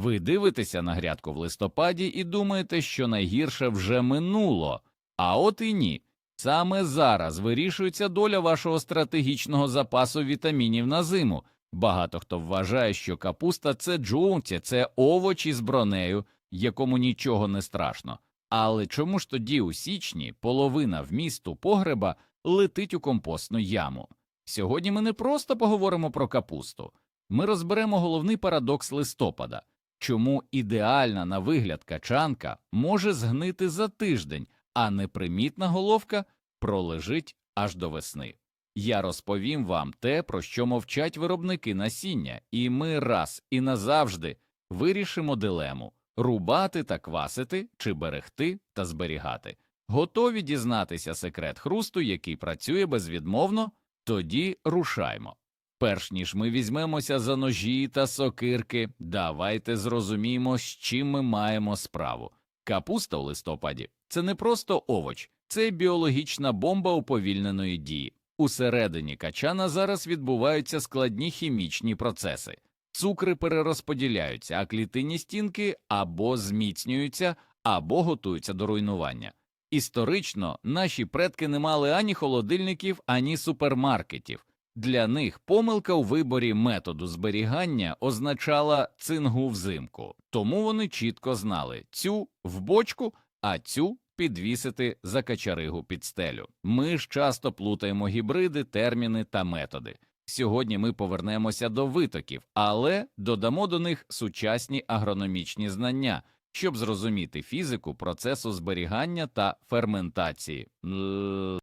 Ви дивитеся на грядку в листопаді і думаєте, що найгірше вже минуло, а от і ні. Саме зараз вирішується доля вашого стратегічного запасу вітамінів на зиму. Багато хто вважає, що капуста це джунці, це овочі з бронею, якому нічого не страшно. Але чому ж тоді у січні половина вмісту погреба летить у компостну яму? Сьогодні ми не просто поговоримо про капусту, ми розберемо головний парадокс листопада, чому ідеальна на вигляд качанка може згнити за тиждень, а непримітна головка пролежить аж до весни. Я розповім вам те, про що мовчать виробники насіння, і ми раз і назавжди вирішимо дилему рубати та квасити чи берегти та зберігати. Готові дізнатися секрет хрусту, який працює безвідмовно? Тоді рушаймо. Перш ніж ми візьмемося за ножі та сокирки, давайте зрозуміємо, з чим ми маємо справу. Капуста у листопаді це не просто овоч, це біологічна бомба уповільненої дії. Усередині качана зараз відбуваються складні хімічні процеси. Цукри перерозподіляються, а клітинні стінки або зміцнюються, або готуються до руйнування. Історично наші предки не мали ані холодильників, ані супермаркетів. Для них помилка у виборі методу зберігання означала цингу взимку, тому вони чітко знали цю в бочку, а цю підвісити за качаригу під стелю. Ми ж часто плутаємо гібриди, терміни та методи. Сьогодні ми повернемося до витоків, але додамо до них сучасні агрономічні знання, щоб зрозуміти фізику процесу зберігання та ферментації.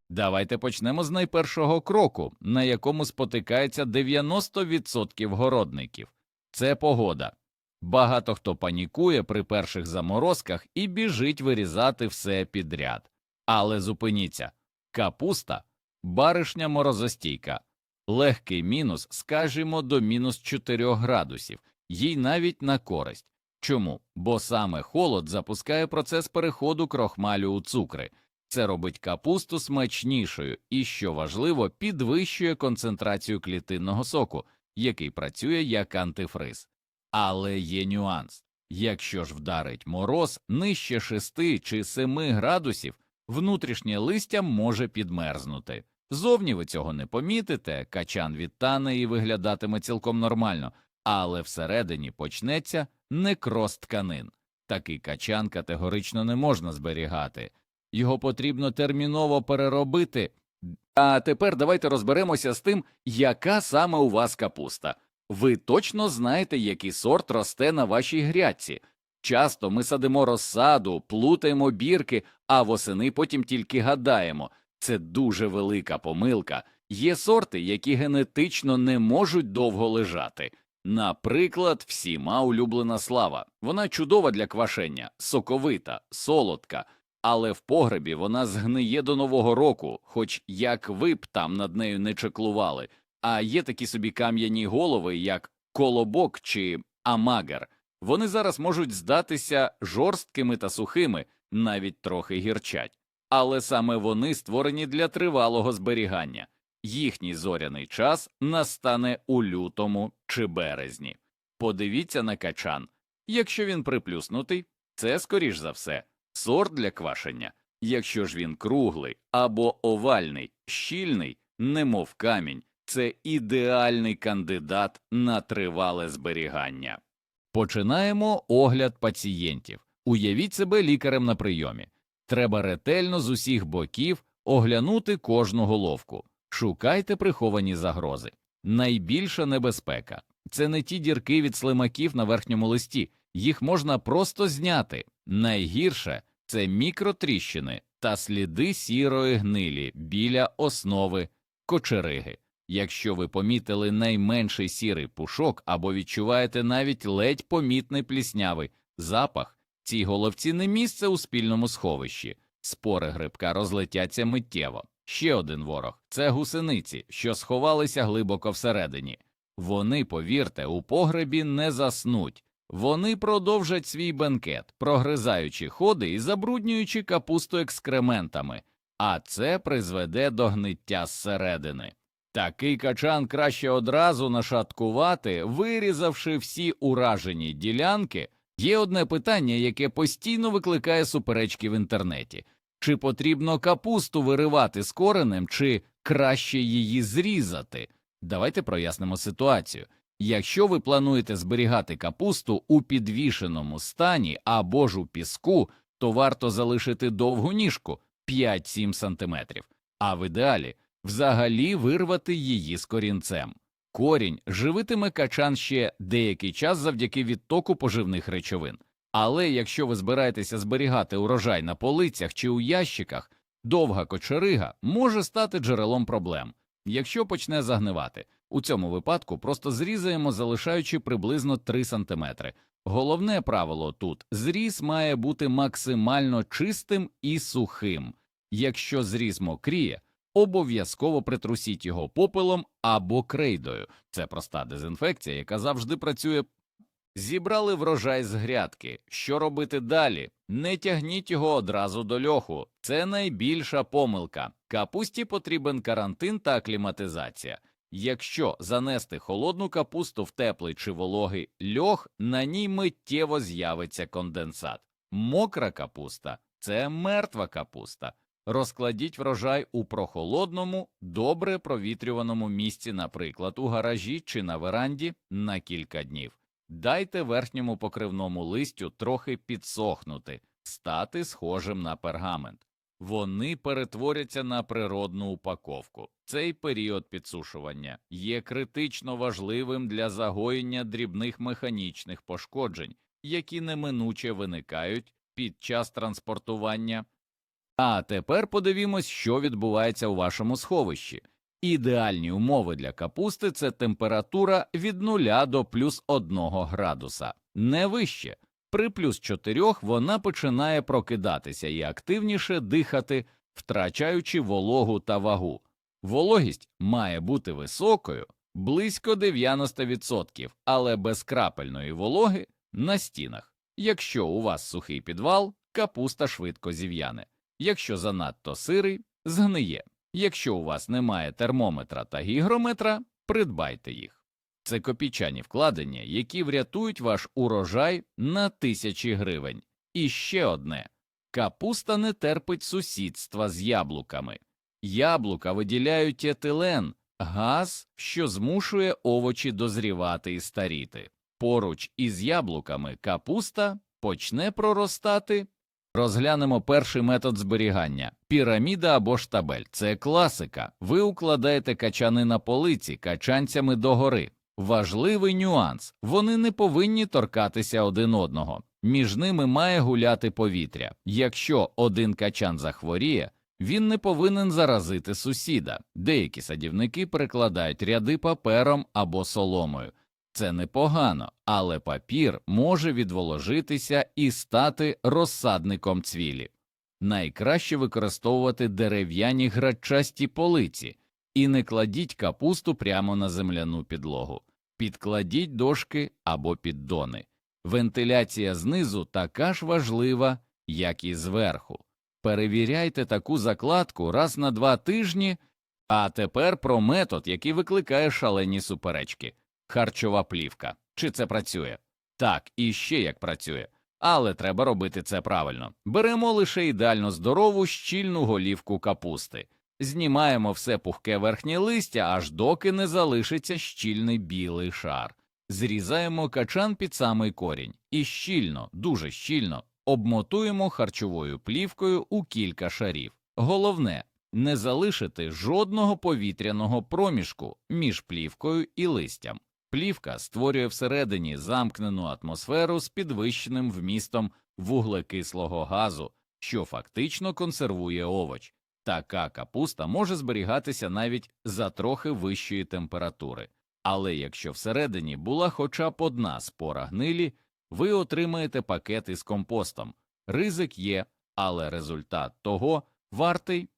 Давайте почнемо з найпершого кроку, на якому спотикається 90% городників. Це погода. Багато хто панікує при перших заморозках і біжить вирізати все підряд. Але зупиніться капуста, баришня морозостійка, легкий мінус, скажімо, до мінус 4 градусів, їй навіть на користь. Чому? Бо саме холод запускає процес переходу крохмалю у цукри. Це робить капусту смачнішою і, що важливо, підвищує концентрацію клітинного соку, який працює як антифриз. Але є нюанс якщо ж вдарить мороз нижче 6 чи 7 градусів, внутрішнє листя може підмерзнути. Зовні ви цього не помітите, качан відтане і виглядатиме цілком нормально, але всередині почнеться некроз тканин. Такий качан категорично не можна зберігати, його потрібно терміново переробити. А тепер давайте розберемося з тим, яка саме у вас капуста. Ви точно знаєте, який сорт росте на вашій грядці. Часто ми садимо розсаду, плутаємо бірки, а восени потім тільки гадаємо. Це дуже велика помилка. Є сорти, які генетично не можуть довго лежати. Наприклад, всіма улюблена слава. Вона чудова для квашення, соковита, солодка, але в погребі вона згниє до нового року, хоч як ви б там над нею не чеклували. А є такі собі кам'яні голови, як колобок чи амагер. Вони зараз можуть здатися жорсткими та сухими, навіть трохи гірчать. Але саме вони створені для тривалого зберігання. Їхній зоряний час настане у лютому чи березні. Подивіться на качан. Якщо він приплюснутий, це, скоріш за все, сорт для квашення. Якщо ж він круглий або овальний, щільний, немов камінь, це ідеальний кандидат на тривале зберігання. Починаємо огляд пацієнтів. Уявіть себе лікарем на прийомі. Треба ретельно з усіх боків оглянути кожну головку. Шукайте приховані загрози. Найбільша небезпека це не ті дірки від слимаків на верхньому листі, їх можна просто зняти. Найгірше це мікротріщини та сліди сірої гнилі біля основи кочериги. Якщо ви помітили найменший сірий пушок або відчуваєте навіть ледь помітний пліснявий запах, цій головці не місце у спільному сховищі, спори грибка розлетяться миттєво. Ще один ворог це гусениці, що сховалися глибоко всередині. Вони, повірте, у погребі не заснуть. Вони продовжать свій бенкет, прогризаючи ходи і забруднюючи капусту екскрементами, а це призведе до гниття зсередини. Такий качан краще одразу нашаткувати, вирізавши всі уражені ділянки. Є одне питання, яке постійно викликає суперечки в інтернеті: чи потрібно капусту виривати з коренем, чи краще її зрізати? Давайте прояснимо ситуацію. Якщо ви плануєте зберігати капусту у підвішеному стані або ж у піску, то варто залишити довгу ніжку 5-7 см, а в ідеалі взагалі вирвати її з корінцем. Корінь живитиме качан ще деякий час завдяки відтоку поживних речовин. Але якщо ви збираєтеся зберігати урожай на полицях чи у ящиках, довга кочерига може стати джерелом проблем. Якщо почне загнивати, у цьому випадку просто зрізаємо, залишаючи приблизно 3 см. Головне правило тут зріз має бути максимально чистим і сухим. Якщо зріз мокріє, обов'язково притрусіть його попелом або крейдою. Це проста дезінфекція, яка завжди працює. Зібрали врожай з грядки. Що робити далі? Не тягніть його одразу до льоху. Це найбільша помилка. Капусті потрібен карантин та акліматизація. Якщо занести холодну капусту в теплий чи вологий льох, на ній миттєво з'явиться конденсат. Мокра капуста це мертва капуста. Розкладіть врожай у прохолодному, добре провітрюваному місці, наприклад, у гаражі чи на веранді на кілька днів. Дайте верхньому покривному листю трохи підсохнути, стати схожим на пергамент. Вони перетворяться на природну упаковку. Цей період підсушування є критично важливим для загоєння дрібних механічних пошкоджень, які неминуче виникають під час транспортування. А тепер подивімось, що відбувається у вашому сховищі. Ідеальні умови для капусти це температура від 0 до плюс 1 градуса, не вище. При плюс 4 вона починає прокидатися і активніше дихати, втрачаючи вологу та вагу. Вологість має бути високою, близько 90%, але без крапельної вологи на стінах. Якщо у вас сухий підвал, капуста швидко зів'яне. Якщо занадто сирий, згниє. Якщо у вас немає термометра та гігрометра, придбайте їх. Це копійчані вкладення, які врятують ваш урожай на тисячі гривень. І ще одне капуста не терпить сусідства з яблуками. Яблука виділяють етилен, газ, що змушує овочі дозрівати і старіти. Поруч із яблуками капуста почне проростати. Розглянемо перший метод зберігання піраміда або штабель. Це класика. Ви укладаєте качани на полиці качанцями догори. Важливий нюанс вони не повинні торкатися один одного. Між ними має гуляти повітря. Якщо один качан захворіє, він не повинен заразити сусіда. Деякі садівники перекладають ряди папером або соломою. Це непогано, але папір може відволожитися і стати розсадником цвілі. Найкраще використовувати дерев'яні грачасті полиці і не кладіть капусту прямо на земляну підлогу, підкладіть дошки або піддони. Вентиляція знизу така ж важлива, як і зверху. Перевіряйте таку закладку раз на два тижні, а тепер про метод, який викликає шалені суперечки харчова плівка. Чи це працює? Так, і ще як працює. Але треба робити це правильно. Беремо лише ідеально здорову щільну голівку капусти, знімаємо все пухке верхнє листя, аж доки не залишиться щільний білий шар. Зрізаємо качан під самий корінь і щільно, дуже щільно обмотуємо харчовою плівкою у кілька шарів. Головне не залишити жодного повітряного проміжку між плівкою і листям. Плівка створює всередині замкнену атмосферу з підвищеним вмістом вуглекислого газу, що фактично консервує овоч. Така капуста може зберігатися навіть за трохи вищої температури, але якщо всередині була хоча б одна спора гнилі, ви отримаєте пакет із компостом. Ризик є, але результат того вартий.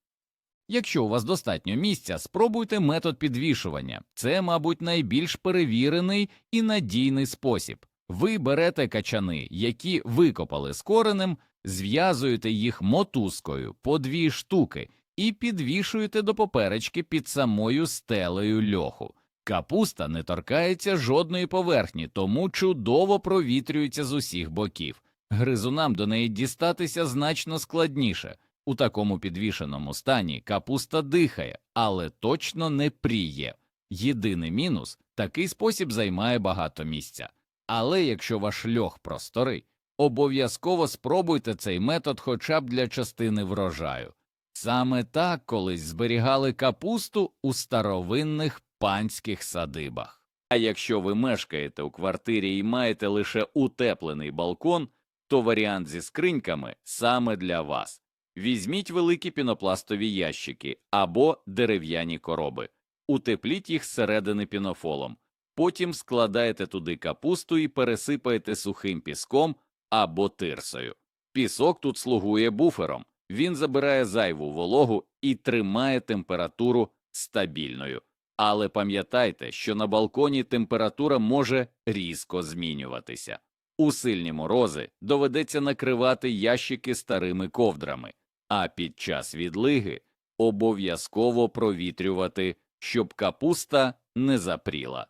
Якщо у вас достатньо місця, спробуйте метод підвішування. Це, мабуть, найбільш перевірений і надійний спосіб. Ви берете качани, які викопали з коренем, зв'язуєте їх мотузкою по дві штуки і підвішуєте до поперечки під самою стелею льоху. Капуста не торкається жодної поверхні, тому чудово провітрюється з усіх боків. Гризунам до неї дістатися значно складніше. У такому підвішеному стані капуста дихає, але точно не пріє. Єдиний мінус такий спосіб займає багато місця. Але якщо ваш льох просторий, обов'язково спробуйте цей метод хоча б для частини врожаю. Саме так колись зберігали капусту у старовинних панських садибах. А якщо ви мешкаєте у квартирі і маєте лише утеплений балкон, то варіант зі скриньками саме для вас. Візьміть великі пінопластові ящики або дерев'яні короби, утепліть їх зсередини пінофолом, потім складаєте туди капусту і пересипаєте сухим піском або тирсою. Пісок тут слугує буфером, він забирає зайву вологу і тримає температуру стабільною. Але пам'ятайте, що на балконі температура може різко змінюватися. У сильні морози доведеться накривати ящики старими ковдрами, а під час відлиги обов'язково провітрювати, щоб капуста не запріла.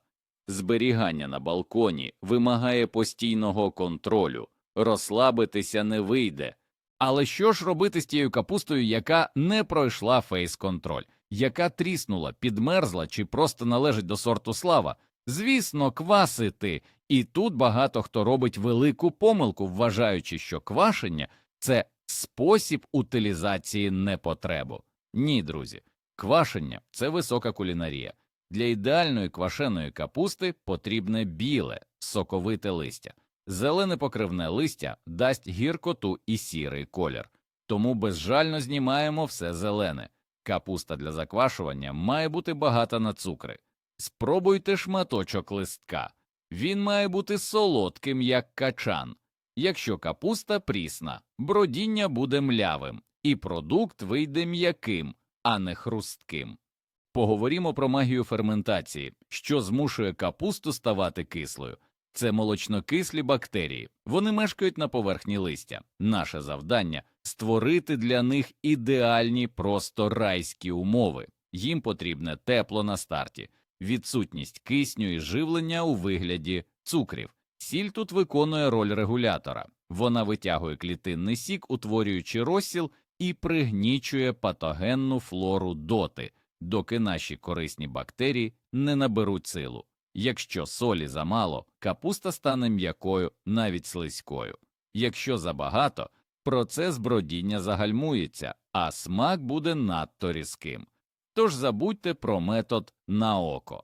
Зберігання на балконі вимагає постійного контролю, розслабитися не вийде. Але що ж робити з тією капустою, яка не пройшла фейс-контроль, яка тріснула, підмерзла чи просто належить до сорту слава? Звісно, квасити. І тут багато хто робить велику помилку, вважаючи, що квашення це спосіб утилізації непотребу. Ні, друзі, квашення це висока кулінарія. Для ідеальної квашеної капусти потрібне біле, соковите листя. Зелене покривне листя дасть гіркоту і сірий колір, тому безжально знімаємо все зелене. Капуста для заквашування має бути багата на цукри. Спробуйте шматочок листка. Він має бути солодким, як качан. Якщо капуста прісна, бродіння буде млявим, і продукт вийде м'яким, а не хрустким. Поговоримо про магію ферментації, що змушує капусту ставати кислою. Це молочнокислі бактерії. Вони мешкають на поверхні листя. Наше завдання створити для них ідеальні просто райські умови. Їм потрібне тепло на старті, відсутність кисню і живлення у вигляді цукрів. Сіль тут виконує роль регулятора. Вона витягує клітинний сік, утворюючи розсіл і пригнічує патогенну флору доти, доки наші корисні бактерії не наберуть силу. Якщо солі замало, капуста стане м'якою, навіть слизькою. Якщо забагато, процес бродіння загальмується, а смак буде надто різким. Тож забудьте про метод на око.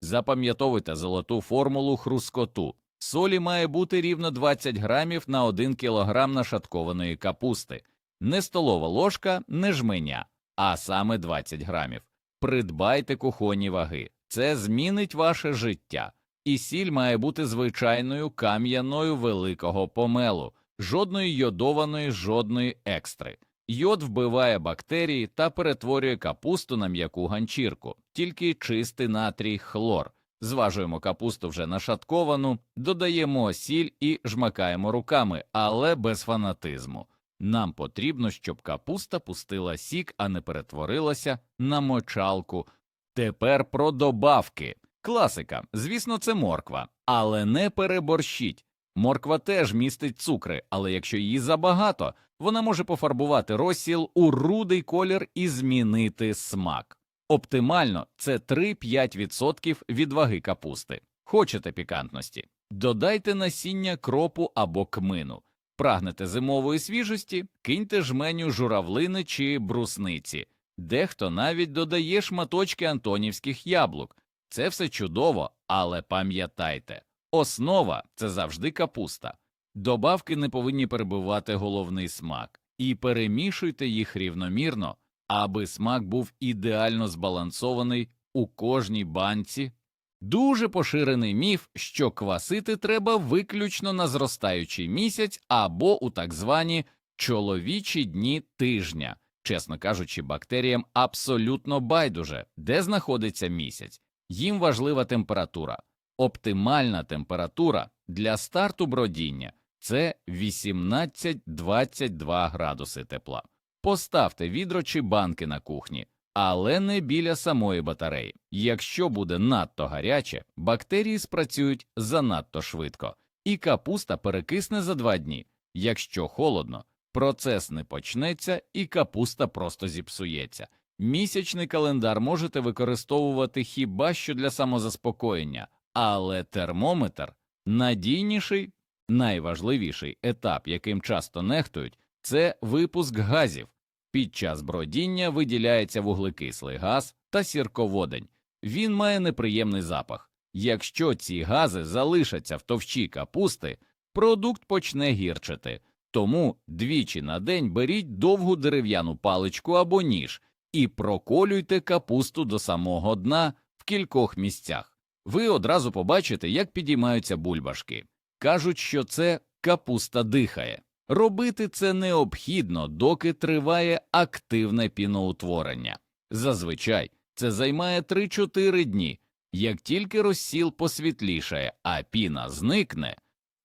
Запам'ятовуйте золоту формулу хрускоту. Солі має бути рівно 20 грамів на 1 кілограм нашаткованої капусти, не столова ложка, не жменя, а саме 20 грамів. Придбайте кухонні ваги, це змінить ваше життя. І сіль має бути звичайною кам'яною великого помелу, жодної йодованої, жодної екстри. Йод вбиває бактерії та перетворює капусту на м'яку ганчірку, тільки чистий натрій хлор. Зважуємо капусту вже нашатковану, додаємо сіль і жмакаємо руками, але без фанатизму. Нам потрібно, щоб капуста пустила сік, а не перетворилася на мочалку. Тепер про добавки. Класика, звісно, це морква, але не переборщіть. Морква теж містить цукри, але якщо її забагато, вона може пофарбувати розсіл у рудий колір і змінити смак. Оптимально це 3-5% від ваги капусти. Хочете пікантності? Додайте насіння кропу або кмину. Прагнете зимової свіжості, киньте жменю журавлини чи брусниці. Дехто навіть додає шматочки антонівських яблук. Це все чудово, але пам'ятайте, основа це завжди капуста. Добавки не повинні перебивати головний смак, і перемішуйте їх рівномірно, аби смак був ідеально збалансований у кожній банці. Дуже поширений міф, що квасити треба виключно на зростаючий місяць або у так звані чоловічі дні тижня. Чесно кажучи, бактеріям абсолютно байдуже, де знаходиться місяць. Їм важлива температура. Оптимальна температура для старту бродіння це 18-22 градуси тепла. Поставте відро чи банки на кухні, але не біля самої батареї. Якщо буде надто гаряче, бактерії спрацюють занадто швидко, і капуста перекисне за два дні. Якщо холодно, процес не почнеться і капуста просто зіпсується. Місячний календар можете використовувати хіба що для самозаспокоєння, але термометр надійніший, найважливіший етап, яким часто нехтують, це випуск газів. Під час бродіння виділяється вуглекислий газ та сірководень. Він має неприємний запах. Якщо ці гази залишаться в товщі капусти, продукт почне гірчити. Тому двічі на день беріть довгу дерев'яну паличку або ніж і проколюйте капусту до самого дна в кількох місцях. Ви одразу побачите, як підіймаються бульбашки. Кажуть, що це капуста дихає. Робити це необхідно, доки триває активне піноутворення. Зазвичай це займає 3-4 дні. Як тільки розсіл посвітлішає, а піна зникне,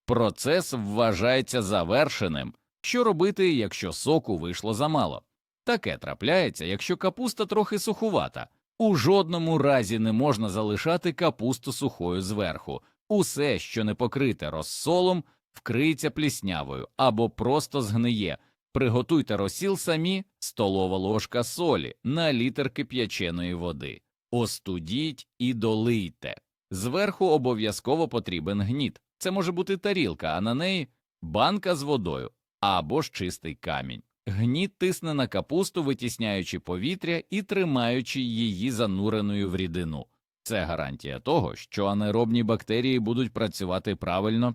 процес вважається завершеним. Що робити, якщо соку вийшло замало? Таке трапляється, якщо капуста трохи сухувата. У жодному разі не можна залишати капусту сухою зверху. Усе, що не покрите розсолом, вкриється пліснявою або просто згниє. Приготуйте розсіл самі столова ложка солі на літр кип'яченої води. Остудіть і долийте. Зверху обов'язково потрібен гніт. Це може бути тарілка, а на неї банка з водою або ж чистий камінь. Гніт тисне на капусту, витісняючи повітря і тримаючи її зануреною в рідину. Це гарантія того, що анеробні бактерії будуть працювати правильно.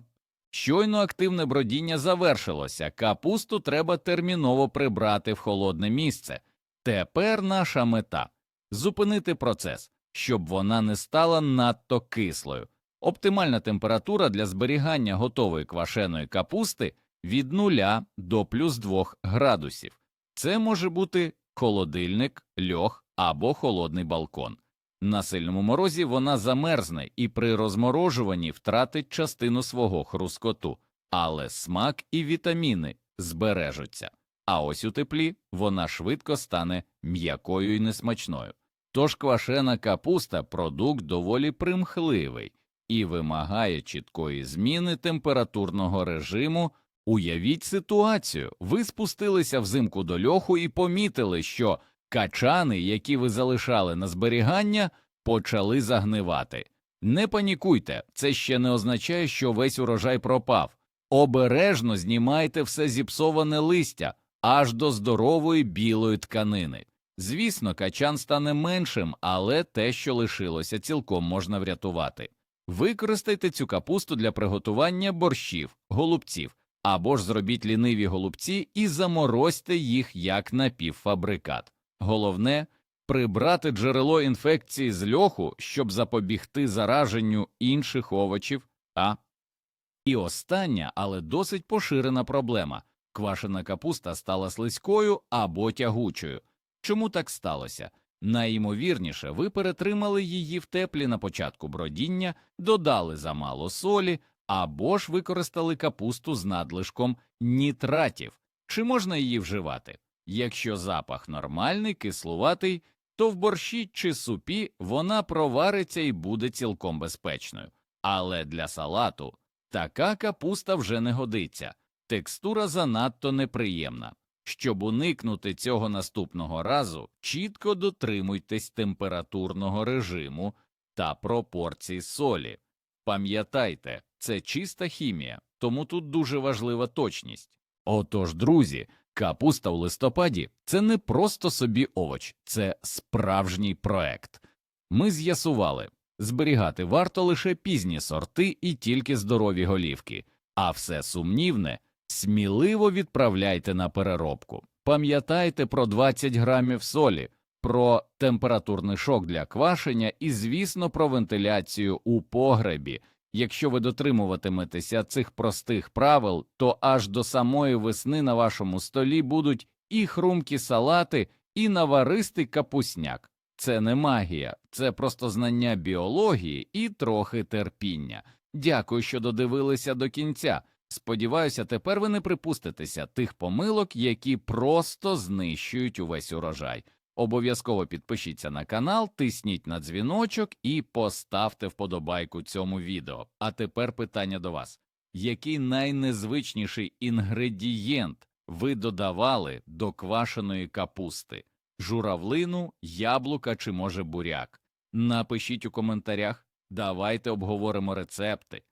Щойно активне бродіння завершилося, капусту треба терміново прибрати в холодне місце. Тепер наша мета зупинити процес, щоб вона не стала надто кислою. Оптимальна температура для зберігання готової квашеної капусти від 0 до плюс 2 градусів. Це може бути холодильник, льох або холодний балкон. На сильному морозі вона замерзне і при розморожуванні втратить частину свого хрускоту, але смак і вітаміни збережуться. А ось у теплі вона швидко стане м'якою і несмачною. Тож квашена капуста продукт доволі примхливий і вимагає чіткої зміни температурного режиму. Уявіть ситуацію, ви спустилися взимку до льоху і помітили, що качани, які ви залишали на зберігання, почали загнивати. Не панікуйте, це ще не означає, що весь урожай пропав. Обережно знімайте все зіпсоване листя аж до здорової білої тканини. Звісно, качан стане меншим, але те, що лишилося, цілком можна врятувати. Використайте цю капусту для приготування борщів, голубців або ж зробіть ліниві голубці і заморозьте їх як напівфабрикат. Головне прибрати джерело інфекції з льоху, щоб запобігти зараженню інших овочів. А і остання, але досить поширена проблема квашена капуста стала слизькою або тягучою. Чому так сталося? Найімовірніше, ви перетримали її в теплі на початку бродіння, додали замало солі або ж використали капусту з надлишком нітратів. Чи можна її вживати? Якщо запах нормальний, кислуватий, то в борщі чи супі вона провариться і буде цілком безпечною. Але для салату така капуста вже не годиться, текстура занадто неприємна. Щоб уникнути цього наступного разу, чітко дотримуйтесь температурного режиму та пропорцій солі. Пам'ятайте, це чиста хімія, тому тут дуже важлива точність. Отож, друзі, капуста у листопаді це не просто собі овоч, це справжній проект. Ми з'ясували, зберігати варто лише пізні сорти і тільки здорові голівки, а все сумнівне сміливо відправляйте на переробку. Пам'ятайте про 20 грамів солі, про температурний шок для квашення і, звісно, про вентиляцію у погребі. Якщо ви дотримуватиметеся цих простих правил, то аж до самої весни на вашому столі будуть і хрумкі салати, і наваристий капусняк. Це не магія, це просто знання біології і трохи терпіння. Дякую, що додивилися до кінця. Сподіваюся, тепер ви не припуститеся тих помилок, які просто знищують увесь урожай. Обов'язково підпишіться на канал, тисніть на дзвіночок і поставте вподобайку цьому відео. А тепер питання до вас: який найнезвичніший інгредієнт ви додавали до квашеної капусти? Журавлину, яблука чи може буряк? Напишіть у коментарях, давайте обговоримо рецепти.